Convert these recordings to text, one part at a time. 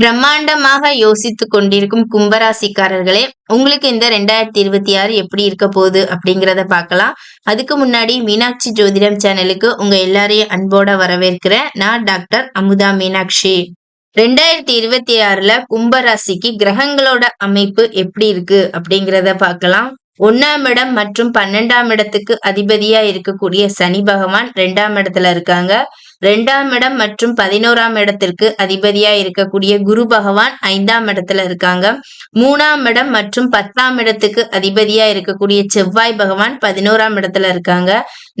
பிரம்மாண்டமாக யோசித்து கொண்டிருக்கும் கும்பராசிக்காரர்களே உங்களுக்கு இந்த ரெண்டாயிரத்தி இருபத்தி ஆறு எப்படி இருக்க போகுது அப்படிங்கிறத பார்க்கலாம். அதுக்கு முன்னாடி மீனாட்சி ஜோதிடம் சேனலுக்கு உங்க எல்லாரையும் அன்போட வரவேற்கிறேன். நான் டாக்டர் அமுதா மீனாட்சி. ரெண்டாயிரத்தி இருபத்தி ஆறுல கும்பராசிக்கு கிரகங்களோட அமைப்பு எப்படி இருக்கு அப்படிங்கிறத பார்க்கலாம். ஒன்னாம் இடம் மற்றும் பன்னெண்டாம் இடத்துக்கு அதிபதியா இருக்கக்கூடிய சனி பகவான் ரெண்டாம் இடத்துல இருக்காங்க. ரெண்டாம் இடம் மற்றும் பதினோராம் இடத்திற்கு அதிபதியா இருக்கக்கூடிய குரு பகவான் ஐந்தாம் இடத்துல இருக்காங்க. மூணாம் இடம் மற்றும் பத்தாம் இடத்துக்கு அதிபதியா இருக்கக்கூடிய செவ்வாய் பகவான் பதினோராம் இடத்துல இருக்காங்க.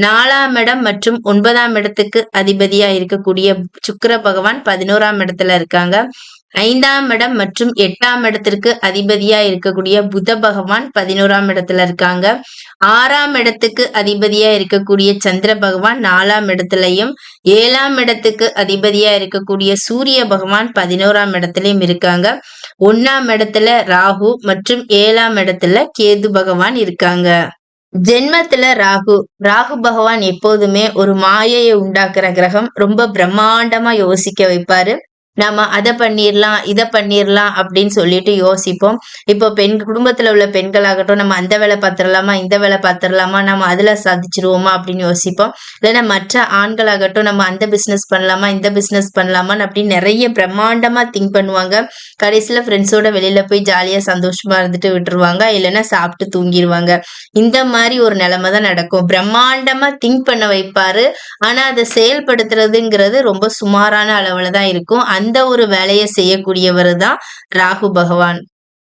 நாலாம் இடம் மற்றும் ஒன்பதாம் இடத்துக்கு அதிபதியா இருக்கக்கூடிய சுக்கர பகவான் பதினோராம் இடத்துல இருக்காங்க. ஐந்தாம் இடம் மற்றும் எட்டாம் இடத்திற்கு அதிபதியா இருக்கக்கூடிய புத பகவான் பதினோராம் இடத்துல இருக்காங்க. ஆறாம் இடத்துக்கு அதிபதியா இருக்கக்கூடிய சந்திர பகவான் நாலாம் இடத்துலயும் ஏழாம் இடத்துக்கு அதிபதியா இருக்கக்கூடிய சூரிய பகவான் பதினோராம் இடத்துலயும் இருக்காங்க. ஒன்னாம் இடத்துல ராகு மற்றும் ஏழாம் இடத்துல கேது பகவான் இருக்காங்க. ஜென்மத்துல ராகு ராகு பகவான் எப்போதுமே ஒரு மாயையை உண்டாக்குற கிரகம் ரொம்ப பிரம்மாண்டமா யோசிக்க வைப்பாரு. நாம அதை பண்ணிடலாம் இதை பண்ணிடலாம் அப்படின்னு சொல்லிட்டு யோசிப்போம். இப்போ பெண் குடும்பத்துல உள்ள பெண்களாகட்டும் நம்ம அந்த வேலை பார்த்துடலாமா இந்த வேலை பார்த்துடலாமா நம்ம அதுல சாதிச்சிருவோமா அப்படின்னு யோசிப்போம். இல்லைன்னா மற்ற ஆண்களாகட்டும் நம்ம அந்த பிசினஸ் பண்ணலாமா இந்த பிசினஸ் பண்ணலாமான்னு அப்படின்னு நிறைய பிரம்மாண்டமா திங்க் பண்ணுவாங்க. கடைசியில ஃப்ரெண்ட்ஸோட வெளியில போய் ஜாலியா சந்தோஷமா இருந்துட்டு விட்டுருவாங்க. இல்லைன்னா சாப்பிட்டு தூங்கிடுவாங்க இந்த மாதிரி ஒரு நிலைமை தான் நடக்கும். பிரம்மாண்டமா திங்க் பண்ண வைப்பாரு. ஆனா அதை செயல்படுத்துறதுங்கிறது ரொம்ப சுமாரான அளவுல தான் இருக்கும். அந்த ஒரு வேலையை செய்யக்கூடியவர் தான் ராகு பகவான்.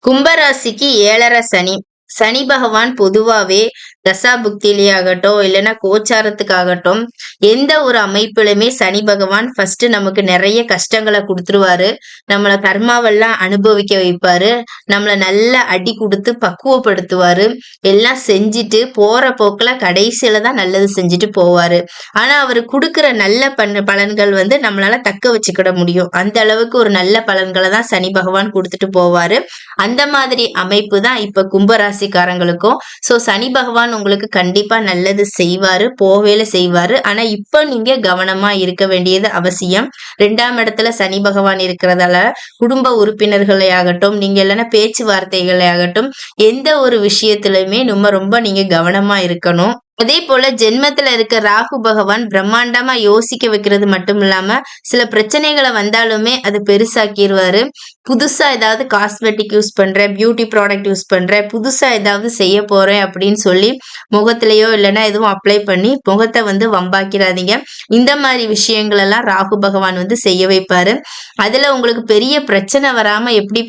கும்பராசிக்கு ஏழரை சனி. சனி பகவான் பொதுவாவே தசா புக்திலேயாகட்டும் இல்லைன்னா கோச்சாரத்துக்காகட்டும் எந்த ஒரு அமைப்பிலுமே சனி பகவான் ஃபர்ஸ்ட் நமக்கு நிறைய கஷ்டங்களை கொடுத்துருவாரு. நம்மளை கர்மாவெல்லாம் அனுபவிக்க வைப்பாரு. நம்மளை நல்ல அடி கொடுத்து பக்குவப்படுத்துவாரு. எல்லாம் செஞ்சுட்டு போற போக்குல கடைசியில தான் நல்லது செஞ்சுட்டு போவாரு. ஆனா அவர் கொடுக்குற நல்ல பண் பலன்கள் வந்து நம்மளால தக்க வச்சுக்கிட முடியும். அந்த அளவுக்கு ஒரு நல்ல பலன்களை தான் சனி பகவான் கொடுத்துட்டு போவாரு. அந்த மாதிரி அமைப்பு தான் இப்ப கும்பராசிக்காரங்களுக்கும். சோ சனி பகவான் உங்களுக்கு கண்டிப்பா நல்லது செய்வாரு போவேல செய்வாரு. ஆனா இப்ப நீங்க கவனமா இருக்க வேண்டியது அவசியம். ரெண்டாம் இடத்துல சனி பகவான் இருக்கிறதால குடும்ப உறுப்பினர்களை ஆகட்டும் நீங்க இல்லைன்னா பேச்சுவார்த்தைகளை ஆகட்டும் எந்த ஒரு விஷயத்திலுமே நம்ம ரொம்ப நீங்க கவனமா இருக்கணும். அதே போல ஜென்மத்துல இருக்க ராகு பகவான் பிரம்மாண்டமா யோசிக்க வைக்கிறது மட்டும் இல்லாம சில பிரச்சனைகளை வந்தாலுமே அது பெருசாக்கிடுவாரு புதுசா ஏதாவது காஸ்மெட்டிக் யூஸ் பண்றேன் பியூட்டி ப்ராடக்ட் யூஸ் பண்றேன் புதுசா ஏதாவது செய்ய போறேன் அப்படின்னு சொல்லி முகத்திலேயோ இல்லைன்னா எதுவும் அப்ளை பண்ணி முகத்தை வந்து வம்பாக்கிறாதீங்க. இந்த மாதிரி விஷயங்கள் எல்லாம் ராகு பகவான் வந்து செய்ய வைப்பாரு. அதுல உங்களுக்கு பெரிய பிரச்சனை வராம எப்படி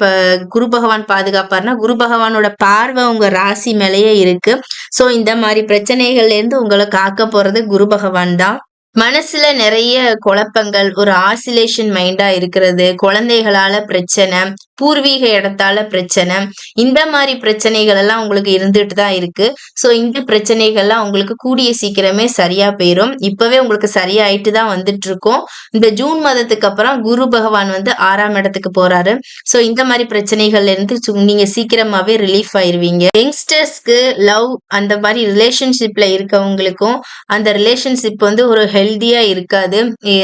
குரு பகவான் பாதுகாப்பாருன்னா குரு பகவானோட பார்வை உங்க ராசி மேலேயே இருக்கு. சோ இந்த மாதிரி பிரச்சனைகள் இருந்து உங்களை காக்க போறது குரு பகவான் தான். மனசுல நிறைய குழப்பங்கள் ஒரு ஆசிலேஷன் மைண்டா இருக்கிறது குழந்தைகளால பிரச்சனை பூர்வீக இடத்தால பிரச்சனை இந்த மாதிரி பிரச்சனைகள் எல்லாம் உங்களுக்கு இருந்துட்டு தான் இருக்கு. ஸோ இந்த பிரச்சனைகள்லாம் உங்களுக்கு கூடிய சீக்கிரமே சரியா போயிடும் இப்பவே உங்களுக்கு சரியாயிட்டு தான் வந்துட்டு இருக்கோம். இந்த ஜூன் மாதத்துக்கு அப்புறம் குரு பகவான் வந்து ஆறாம் இடத்துக்கு போறாரு. ஸோ இந்த மாதிரி பிரச்சனைகள்ல இருந்து நீங்க சீக்கிரமாவே ரிலீஃப் ஆயிருவீங்க. யங்ஸ்டர்ஸ்க்கு லவ் அந்த மாதிரி ரிலேஷன்ஷிப்ல இருக்கவங்களுக்கும் அந்த ரிலேஷன்ஷிப் வந்து ஒரு ஹெல்த்தியாக இருக்காது.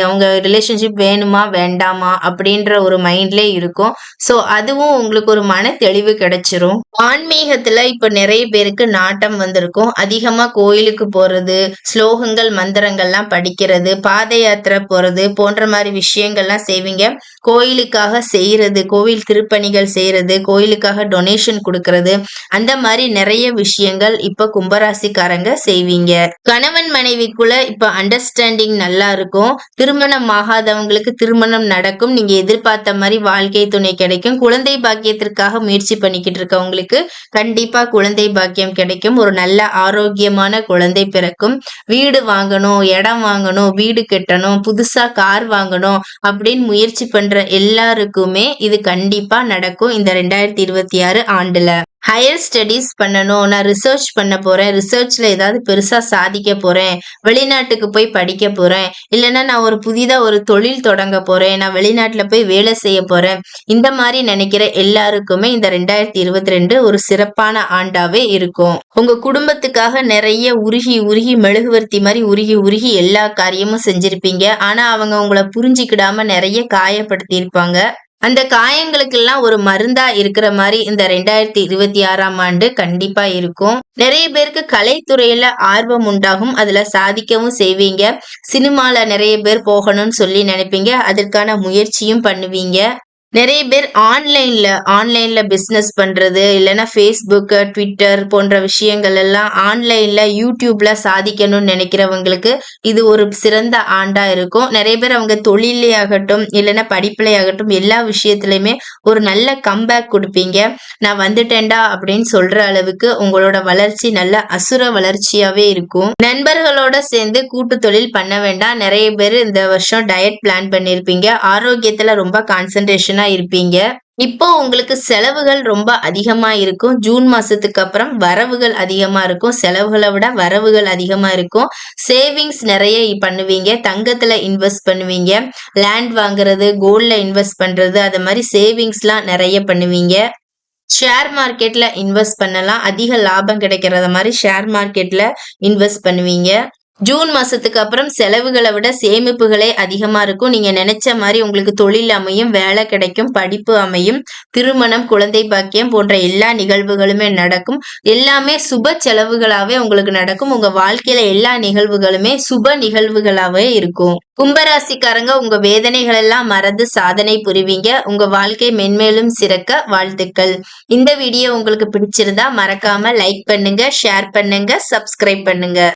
அவங்க ரிலேஷன்ஷிப் வேணுமா வேண்டாமா அப்படின்ற ஒரு மைண்ட்லேயே இருக்கும். ஸோ அதுவும் உங்களுக்கு ஒரு மன தெளிவு கிடைச்சிரும். ஆன்மீகத்துல இப்போ நிறைய பேருக்கு நாட்டம் வந்திருக்கும். அதிகமா கோயிலுக்கு போறது ஸ்லோகங்கள் மந்திரங்கள்லாம் படிக்கிறது பாத யாத்திரை போறது போன்ற மாதிரி விஷயங்கள்லாம் செய்வீங்க. கோயிலுக்காக செய்யறது கோவில் திருப்பணிகள் செய்யறது கோயிலுக்காக டொனேஷன் கொடுக்கறது அந்த மாதிரி நிறைய விஷயங்கள் இப்போ கும்பராசிக்காரங்க செய்வீங்க. கணவன் மனைவிக்குள்ள இப்ப அண்டர்ஸ்டாண்ட் அண்டர்ஸ்டாண்டிங் நல்லா இருக்கும் திருமணம் ஆகாதவங்களுக்கு திருமணம் நடக்கும். நீங்க எதிர்பார்த்த மாதிரி வாழ்க்கை துணை கிடைக்கும். குழந்தை பாக்கியத்திற்காக முயற்சி பண்ணிக்கிட்டு இருக்கவங்களுக்கு கண்டிப்பா குழந்தை பாக்கியம் கிடைக்கும். ஒரு நல்ல ஆரோக்கியமான குழந்தை பிறக்கும். வீடு வாங்கணும் இடம் வாங்கணும் வீடு கட்டணும் புதுசா கார் வாங்கணும் அப்படின்னு முயற்சி பண்ற எல்லாருக்குமே இது கண்டிப்பா நடக்கும் இந்த ரெண்டாயிரத்தி இருபத்தி ஆறு ஆண்டுல. ஹையர் ஸ்டடீஸ் பண்ணணும். நான் ரிசர்ச் பண்ண போறேன். ரிசர்ச்ல ஏதாவது பெருசா சாதிக்க போறேன். வெளிநாட்டுக்கு போய் படிக்க போறேன். இல்லைன்னா நான் ஒரு புதிதா ஒரு தொழில் தொடங்க போறேன். நான் வெளிநாட்டுல போய் வேலை செய்ய போறேன். இந்த மாதிரி நினைக்கிற எல்லாருக்குமே இந்த ரெண்டாயிரத்தி இருபத்தி ரெண்டு ஒரு சிறப்பான ஆண்டாவே இருக்கும். உங்க குடும்பத்துக்காக நிறைய உருகி உருகி மெழுகுவர்த்தி மாதிரி உருகி உருகி எல்லா காரியமும் செஞ்சிருப்பீங்க. ஆனா அவங்க உங்களை புரிஞ்சுக்கிடாம நிறைய காயப்படுத்தியிருப்பாங்க. அந்த காயங்களுக்கெல்லாம் ஒரு மருந்தா இருக்கிற மாதிரி இந்த ரெண்டாயிரத்தி இருபத்தி ஆறாம் ஆண்டு கண்டிப்பா இருக்கும். நிறைய பேருக்கு கலைத்துறையில ஆர்வம் உண்டாகும். அதுல சாதிக்கவும் செய்வீங்க. சினிமால நிறைய பேர் போகணும்னு சொல்லி நினைப்பீங்க. அதற்கான முயற்சியும் பண்ணுவீங்க. நிறைய பேர் ஆன்லைன்ல ஆன்லைன்ல பிஸ்னஸ் பண்றது இல்லைன்னா ஃபேஸ்புக் ட்விட்டர் போன்ற விஷயங்கள் எல்லாம் ஆன்லைன்ல யூடியூப்ல சாதிக்கணும்னு நினைக்கிறவங்களுக்கு இது ஒரு சிறந்த ஆண்டா இருக்கும். நிறைய பேர் அவங்க தொழிலே ஆகட்டும் இல்லைன்னா படிப்புலே ஆகட்டும் எல்லா விஷயத்துலையுமே ஒரு நல்ல கம்பேக் கொடுப்பீங்க. நான் வந்துட்டேன்டா அப்படின்னு சொல்ற அளவுக்கு உங்களோட வளர்ச்சி நல்ல அசுர வளர்ச்சியாவே இருக்கும். நண்பர்களோட சேர்ந்து கூட்டு தொழில் பண்ண வேண்டாம். நிறைய பேர் இந்த வருஷம் டயட் பிளான் பண்ணிருப்பீங்க. ஆரோக்கியத்துல ரொம்ப கான்சன்ட்ரேஷன் இருப்பீங்க. இப்போ உங்களுக்கு செலவுகள் ரொம்ப அதிகமா இருக்கும். ஜூன் மாசத்துக்கு அப்புறம் வரவுகள் அதிகமா இருக்கும். செலவுகளை விட வரவுகள் அதிகமா இருக்கும். சேவிங்ஸ் நிறைய பண்ணுவீங்க. தங்கத்துல இன்வெஸ்ட் பண்ணுவீங்க. லேண்ட் வாங்குறது கோல்ட்ல இன்வெஸ்ட் பண்றது அது மாதிரி சேவிங்ஸ்லாம் நிறைய பண்ணுவீங்க. ஷேர் மார்க்கெட்ல இன்வெஸ்ட் பண்ணலாம். அதிக லாபம் கிடைக்கிறத மாதிரி ஷேர் மார்க்கெட்ல இன்வெஸ்ட் பண்ணுவீங்க. ஜூன் மாசத்துக்கு அப்புறம் செலவுகளை விட சேமிப்புகளே அதிகமா இருக்கும். நீங்க நினைச்ச மாதிரி உங்களுக்கு தொழில் அமையும் வேலை கிடைக்கும் படிப்பு அமையும் திருமணம் குழந்தை பாக்கியம் போன்ற எல்லா நிகழ்வுகளுமே நடக்கும். எல்லாமே சுப செலவுகளாவே உங்களுக்கு நடக்கும். உங்க வாழ்க்கையில எல்லா நிகழ்வுகளுமே சுப நிகழ்வுகளாவே இருக்கும். கும்பராசிக்காரங்க உங்க வேதனைகள் எல்லாம் மறந்து சாதனை புரிவீங்க. உங்க வாழ்க்கை மென்மேலும் சிறக்க வாழ்த்துக்கள். இந்த வீடியோ உங்களுக்கு பிடிச்சிருந்தா மறக்காம லைக் பண்ணுங்க ஷேர் பண்ணுங்க சப்ஸ்கிரைப் பண்ணுங்க.